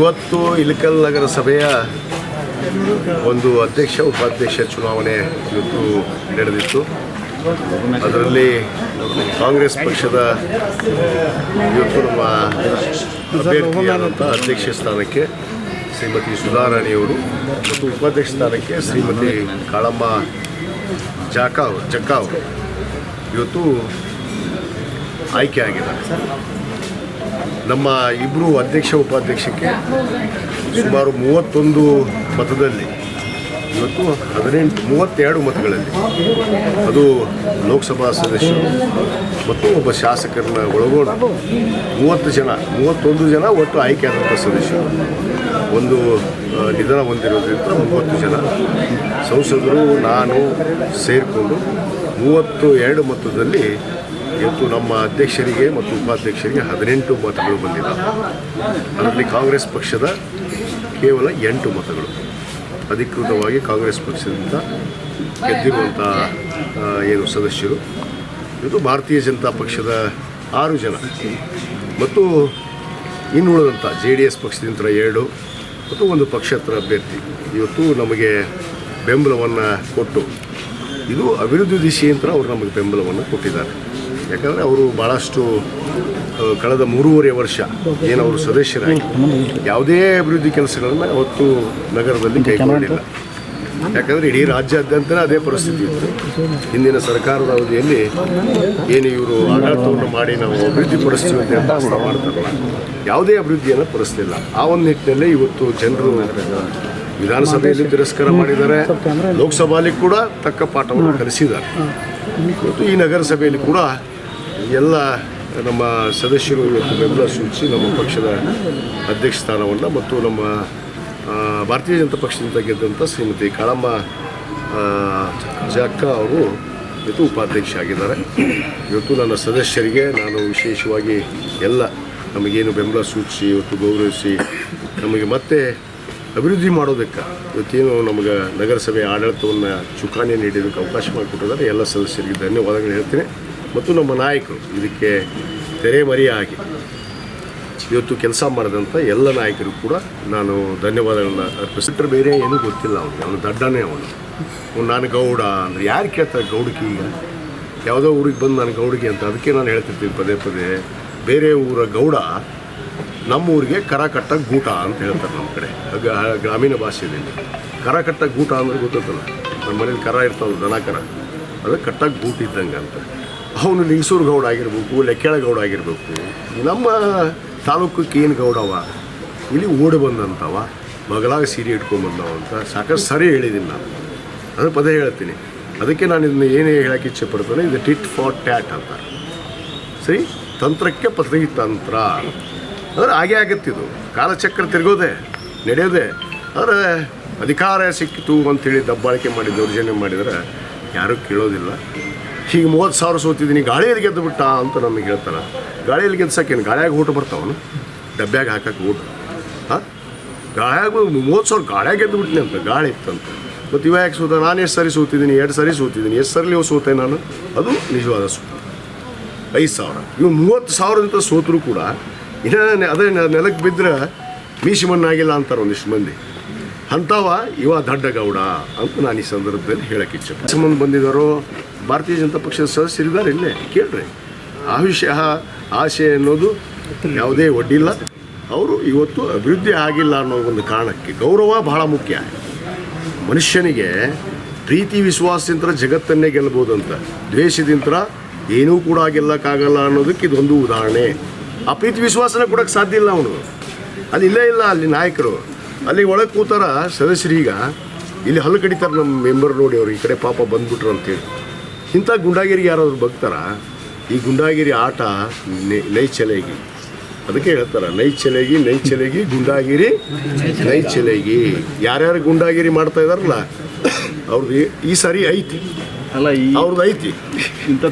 ಇವತ್ತು ಇಳಕಲ್ ನಗರಸಭೆಯ ಒಂದು ಅಧ್ಯಕ್ಷ, ಉಪಾಧ್ಯಕ್ಷ ಚುನಾವಣೆ ಇವತ್ತು ನಡೆದಿತ್ತು. ಅದರಲ್ಲಿ ಕಾಂಗ್ರೆಸ್ ಪಕ್ಷದ, ಇವತ್ತು ನಮ್ಮ ಅಭ್ಯರ್ಥಿಯಾದಂಥ ಅಧ್ಯಕ್ಷ ಸ್ಥಾನಕ್ಕೆ ಶ್ರೀಮತಿ ಸುಧಾರಾಣಿಯವರು ಮತ್ತು ಉಪಾಧ್ಯಕ್ಷ ಸ್ಥಾನಕ್ಕೆ ಶ್ರೀಮತಿ ಕಾಳಮ್ಮ ಜಾಕಾವ್ ಅವರು ಜಕ್ಕಾ ಅವರು ಇವತ್ತು ಆಯ್ಕೆ ಆಗಿದ್ದಾರೆ. ನಮ್ಮ ಇಬ್ಬರು ಅಧ್ಯಕ್ಷ ಉಪಾಧ್ಯಕ್ಷಕ್ಕೆ ಸುಮಾರು ಮೂವತ್ತೊಂದು ಮತದಲ್ಲಿ ಇವತ್ತು ಹದಿನೆಂಟು, ಮೂವತ್ತೆರಡು ಮತಗಳಲ್ಲಿ ಅದು ಲೋಕಸಭಾ ಸದಸ್ಯರು ಮತ್ತು ಒಬ್ಬ ಶಾಸಕರನ್ನ ಒಳಗೊಂಡು ಮೂವತ್ತು ಜನ, ಮೂವತ್ತೊಂದು ಜನ ಒಟ್ಟು ಆಯ್ಕೆಯಾದಂಥ ಸದಸ್ಯರು. ಒಂದು ನಿಧನ ಹೊಂದಿರೋದ್ರಿಂದ ಮೂವತ್ತು ಜನ. ಸಂಸದರು, ನಾನು ಸೇರಿಕೊಂಡು ಮೂವತ್ತು ಎರಡು ಮತದಲ್ಲಿ ಇವತ್ತು ನಮ್ಮ ಅಧ್ಯಕ್ಷರಿಗೆ ಮತ್ತು ಉಪಾಧ್ಯಕ್ಷರಿಗೆ ಹದಿನೆಂಟು ಮತಗಳು ಬಂದಿದ್ದಾವೆ ಅದರಲ್ಲಿ ಕಾಂಗ್ರೆಸ್ ಪಕ್ಷದ ಕೇವಲ ಎಂಟು ಮತಗಳು. ಅಧಿಕೃತವಾಗಿ ಕಾಂಗ್ರೆಸ್ ಪಕ್ಷದಿಂದ ಗೆದ್ದಿರುವಂಥ ಏನು ಸದಸ್ಯರು. ಇವತ್ತು ಭಾರತೀಯ ಜನತಾ ಪಕ್ಷದ ಆರು ಜನ. ಮತ್ತು ಇನ್ನುಳಿದಂಥ ಜೆ ಡಿ ಎಸ್ ಪಕ್ಷದಿಂದ ಎರಡು ಮತ್ತು ಒಂದು ಪಕ್ಷೇತರ ಅಭ್ಯರ್ಥಿ. ಇವತ್ತು ನಮಗೆ ಬೆಂಬಲವನ್ನು ಕೊಟ್ಟು, ಇದು ಅಭಿವೃದ್ಧಿ ದಿಶೆಯಿಂದ ಅವರು ನಮಗೆ ಬೆಂಬಲವನ್ನು ಕೊಟ್ಟಿದ್ದಾರೆ. ಯಾಕಂದರೆ ಅವರು ಭಾಳಷ್ಟು ಕಳೆದ ಮೂರುವರೆ ವರ್ಷ ಏನು ಅವರು ಸದಸ್ಯರಾಗಿ ಯಾವುದೇ ಅಭಿವೃದ್ಧಿ ಕೆಲಸಗಳನ್ನು ಅವತ್ತು ನಗರದಲ್ಲಿ ಕೈಗೊಂಡಿಲ್ಲ. ಯಾಕಂದರೆ ಇಡೀ ರಾಜ್ಯಾದ್ಯಂತ ಅದೇ ಪರಿಸ್ಥಿತಿ ಇತ್ತು. ಹಿಂದಿನ ಸರ್ಕಾರದ ಅವಧಿಯಲ್ಲಿ ಏನು ಇವರು ಆಡಳಿತವನ್ನು ಮಾಡಿ ನಾವು ಅಭಿವೃದ್ಧಿ ಪಡಿಸ್ತೀವಿ ಅಂತ ಹೇಳ್ತಾ ಭಾಷಣ ಮಾಡ್ತಾರಲ್ಲ ಯಾವುದೇ ಅಭಿವೃದ್ಧಿಯನ್ನು ಪಡಿಸ್ತಿಲ್ಲ ಆ ಒಂದು ನಿಟ್ಟಿನಲ್ಲಿ ಇವತ್ತು ಜನರು ವಿಧಾನಸಭೆಯಲ್ಲಿ ತಿರಸ್ಕಾರ ಮಾಡಿದ್ದಾರೆ. ಲೋಕಸಭೆಯಲ್ಲಿ ಕೂಡ ತಕ್ಕ ಪಾಠವನ್ನು ಕಲಿಸಿದ್ದಾರೆ. ಮತ್ತು ಈ ನಗರಸಭೆಯಲ್ಲಿ ಕೂಡ ಎಲ್ಲ ನಮ್ಮ ಸದಸ್ಯರು ಇವತ್ತು ಬೆಂಬಲ ಸೂಚಿಸಿ ನಮ್ಮ ಪಕ್ಷದ ಅಧ್ಯಕ್ಷ ಸ್ಥಾನವನ್ನು ಮತ್ತು ನಮ್ಮ ಭಾರತೀಯ ಜನತಾ ಪಕ್ಷದಿಂದ ಗೆದ್ದಂಥ ಶ್ರೀಮತಿ ಕಾಳಮ್ಮ ಜಕ್ಕ ಅವರು ಇವತ್ತು ಉಪಾಧ್ಯಕ್ಷ ಆಗಿದ್ದಾರೆ. ಇವತ್ತು ನನ್ನ ಸದಸ್ಯರಿಗೆ ನಾನು ವಿಶೇಷವಾಗಿ ಎಲ್ಲ ನಮಗೇನು ಬೆಂಬಲ ಸೂಚಿಸಿ, ಇವತ್ತು ಗೌರವಿಸಿ, ನಮಗೆ ಮತ್ತೆ ಅಭಿವೃದ್ಧಿ ಮಾಡೋದಕ್ಕೆ ಇವತ್ತೇನು ನಮಗೆ ನಗರಸಭೆ ಆಡಳಿತವನ್ನು ಚುಕ್ಕಾಣಿ ನೀಡೋದಕ್ಕೆ ಅವಕಾಶ ಮಾಡಿಕೊಟ್ಟಿದ್ದಾರೆ. ಎಲ್ಲ ಸದಸ್ಯರಿಗೆ ಧನ್ಯವಾದಗಳು ಹೇಳ್ತೀನಿ. ಮತ್ತು ನಮ್ಮ ನಾಯಕರು ಇದಕ್ಕೆ ತೆರೆಮರೆಯಾಗಿ ಇವತ್ತು ಕೆಲಸ ಮಾಡಿದಂಥ ಎಲ್ಲ ನಾಯಕರು ಕೂಡ ನಾನು ಧನ್ಯವಾದಗಳನ್ನ ಅರ್ಪಿಸಿಟ್ರೆ ಬೇರೆ ಏನೂ ಗೊತ್ತಿಲ್ಲ ಅವನಿಗೆ. ಅವನು ದಡ್ಡನೇ ಅವನು. ಅವ್ನು ನಾನು ಗೌಡ ಅಂದರೆ ಯಾರು ಕೇಳ್ತಾರೆ ಗೌಡಕಿ ಯಾವುದೋ ಊರಿಗೆ ಬಂದು ನಾನು ಗೌಡಿಗೆ ಅಂತ ಅದಕ್ಕೆ ನಾನು ಹೇಳ್ತಿರ್ತೀನಿ ಪದೇ ಪದೇ. ಬೇರೆ ಊರ ಗೌಡ ನಮ್ಮ ಊರಿಗೆ ಕರ ಕಟ್ಟ ಗೂಟ ಅಂತ ಹೇಳ್ತಾರೆ ನಮ್ಮ ಕಡೆ ಗ್ರಾಮೀಣ ಭಾಷೆಯಲ್ಲಿ. ಕರ ಕಟ್ಟ ಗೂಟ ಅಂದ್ರೆ ಗೊತ್ತಲ್ಲ ನಮ್ಮ ಮನೇಲಿ ಕರ ಇರ್ತಾವಲ್ಲ ದನ ಕರ, ಅದು ಕಟ್ಟಕ್ಕೆ ಗೂಟ ಇದ್ದಂಗೆ ಅಂತ. ಅವನು ಲಿಂಗಸೂರು ಗೌಡ ಆಗಿರ್ಬೇಕು ಲೆಕ್ಕೇಳ ಗೌಡ ಆಗಿರ್ಬೇಕು. ನಮ್ಮ ತಾಲೂಕಕ್ಕೆ ಏನು ಗೌಡವ ಇಲ್ಲಿ ಓಡಿ ಬಂದಂಥವ ಮಗಳಾಗ ಸೀರೆ ಇಟ್ಕೊಂಬಂದವ ಅಂತ ಸಾಕಷ್ಟು ಸರಿ ಹೇಳಿದ್ದೀನಿ ನಾನು. ಅದು ಪದೇ ಹೇಳ್ತೀನಿ. ಅದಕ್ಕೆ ನಾನು ಇದನ್ನ ಏನೇ ಹೇಳೋಕ್ಕೆ ಇಚ್ಛೆ ಪಡ್ತೇನೆ ಇದು ಟಿಟ್ ಫಾರ್ ಟ್ಯಾಟ್ ಅಂತ. ಸರಿ? ತಂತ್ರಕ್ಕೆ ಪ್ರತಿ ತಂತ್ರ. ಅಂದರೆ ಹಾಗೆ ಆಗತ್ತಿದು ಕಾಲಚಕ್ರ ತಿರುಗೋದೆ, ನಡೆಯೋದೆ. ಆದರೆ ಅಧಿಕಾರ ಸಿಕ್ಕಿತು ಅಂತೇಳಿ ದಬ್ಬಾಳಿಕೆ ಮಾಡಿ ದೌರ್ಜನ್ಯ ಮಾಡಿದರೆ ಯಾರೂ ಕೇಳೋದಿಲ್ಲ. ಹೀಗೆ ಮೂವತ್ತು ಸಾವಿರ ಸೋತಿದ್ದೀನಿ, ಗಾಳಿಯಲ್ಲಿ ಗೆದ್ದು ಬಿಟ್ಟ ಅಂತ ನಮಗೆ ಹೇಳ್ತಾರೆ. ಗಾಳಿಯಲ್ಲಿ ಗೆದ್ಸಕ್ಕೇನು ಗಾಳಿಯಾಗ ಊಟ ಬರ್ತಾವನು ಡಬ್ಬ್ಯಾಗ ಹಾಕಕ್ಕೆ ಊಟ. ಹಾಂ? ಗಾಳಿಯಾಗ ಮೂವತ್ತು ಸಾವಿರ ಗಾಳಿಯಾಗ ಗೆದ್ದು ಬಿಟ್ಟಿನಿ ಅಂತ, ಗಾಳಿ ಇತ್ತಂತ. ಮತ್ತು ಇವ ಯಾಕೆ ಸೋತ? ನಾನು ಎಷ್ಟು ಸರಿ ಸೋತಿದ್ದೀನಿ, ಎರಡು ಸರಿ ಸೋತಿದ್ದೀನಿ, ಎಷ್ಟು ಸರಿ ಸೋತೆ ನಾನು? ಅದು ನಿಜವಾದ ಸೋತ. ಐದು ಸಾವಿರ. ಇವು ಮೂವತ್ತು ಸಾವಿರದಿಂದ ಸೋತರೂ ಕೂಡ ಇನ್ನೇ ಅದೇ ನೆಲಕ್ಕೆ ಬಿದ್ದರೆ ಮೀಸಿ ಮಣ್ಣಾಗಿಲ್ಲ ಅಂತಾರೆ ಒಂದಿಷ್ಟು ಮಂದಿ. ಅಂಥವ ಇವ ದಡ್ಡ ಗೌಡ ಅಂತ ನಾನು ಈ ಸಂದರ್ಭದಲ್ಲಿ ಹೇಳಕ್ಕೆ ಇಚ್ಛೆ ಸಂಬಂಧ ಬಂದಿದ್ದಾರೋ ಭಾರತೀಯ ಜನತಾ ಪಕ್ಷದ ಸದಸ್ಯರಿದ್ದಾರೆ ಇಲ್ಲೇ, ಕೇಳ್ರಿ. ಆಯುಷ್ಯ ಆಸೆ ಅನ್ನೋದು ಯಾವುದೇ ಒಡ್ಡಿಲ್ಲ. ಅವರು ಇವತ್ತು ಅಭಿವೃದ್ಧಿ ಆಗಿಲ್ಲ ಅನ್ನೋ ಒಂದು ಕಾರಣಕ್ಕೆ ಗೌರವ ಬಹಳ ಮುಖ್ಯ. ಮನುಷ್ಯನಿಗೆ ಪ್ರೀತಿ, ವಿಶ್ವಾಸದಿಂದ ಜಗತ್ತನ್ನೇ ಗೆಲ್ಲಬಹುದಂತ ದ್ವೇಷದಿಂದ ಏನೂ ಕೂಡ ಗೆಲ್ಲಕ್ಕಾಗಲ್ಲ ಅನ್ನೋದಕ್ಕೆ ಇದೊಂದು ಉದಾಹರಣೆ. ಆ ಪ್ರೀತಿ, ವಿಶ್ವಾಸನ ಕೊಡಕ್ಕೆ ಸಾಧ್ಯ ಇಲ್ಲ ಅವನು. ಅಲ್ಲಿ ಇಲ್ಲೇ ಇಲ್ಲ ಅಲ್ಲಿ ನಾಯಕರು. ಅಲ್ಲಿ ಒಳಗೆ ಕೂತಾರ ಈಗ. ಇಲ್ಲಿ ಹಲ್ಲು ಕಡಿತಾರೆ ನಮ್ಮ ಮೆಂಬರ್ ನೋಡಿ ಅವ್ರು ಈ ಕಡೆ ಪಾಪ ಬಂದ್ಬಿಟ್ರು ಅಂತೇಳಿ ಇಂಥ ಗುಂಡಾಗಿರಿಗೆ ಯಾರಾದರೂ ಬಗ್ತಾರ? ಈ ಗುಂಡಾಗಿರಿ ಆಟ ನೈಚಲೆಗಿ. ಅದಕ್ಕೆ ಹೇಳ್ತಾರೆ ನೈಚಲೇಗಿ ನೈಚಲೇಗಿ ಗುಂಡಾಗಿರಿ ನೈಚಲೇಗಿ. ಯಾರ್ಯಾರು ಗುಂಡಾಗಿರಿ ಮಾಡ್ತಾ ಇದಾರಲ್ಲ ಅವ್ರದ್ದು ಈ- ಸಾರಿ ಐತಿ. ಅಲ್ಲ ಅವ್ರದ್ದು ಐತಿ. ಇಂಥ